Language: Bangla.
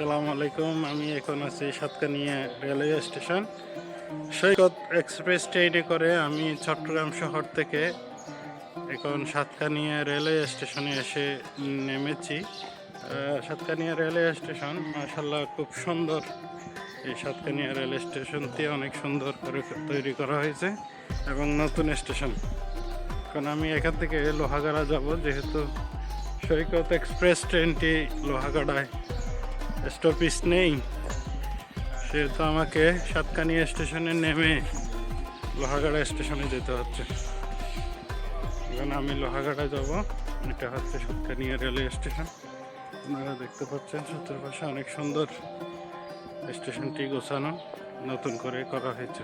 আসসালামু আলাইকুম। আমি এখন আছি Satkania railway station. Saikat express ট্রেনে করে আমি চট্টগ্রাম শহর থেকে এখন সাতকানিয়া রেলওয়ে স্টেশনে এসে নেমেছি। সাতকানিয়া রেলওয়ে স্টেশন মাসাল্লাহ খুব সুন্দর। এই সাতকানিয়া রেল স্টেশনটি অনেক সুন্দর করে তৈরি করা হয়েছে এবং নতুন স্টেশন। এখন আমি এখান থেকে লোহাগাড়া যাব, যেহেতু সৈকত এক্সপ্রেস ট্রেনটি লোহাগাড়ায় স্টপিস নেই। সেহেতু আমাকে সাতকানিয়া স্টেশনে নেমে লোহাগাড়া স্টেশনে যেতে হচ্ছে। এখন আমি লোহাগাড়া যাব, এটা হচ্ছে সাতকানিয়া রেলওয়ে স্টেশন। আপনারা দেখতে পাচ্ছেন চতুর্পাশে অনেক সুন্দর স্টেশনটি গোছানো, নতুন করে করা হয়েছে।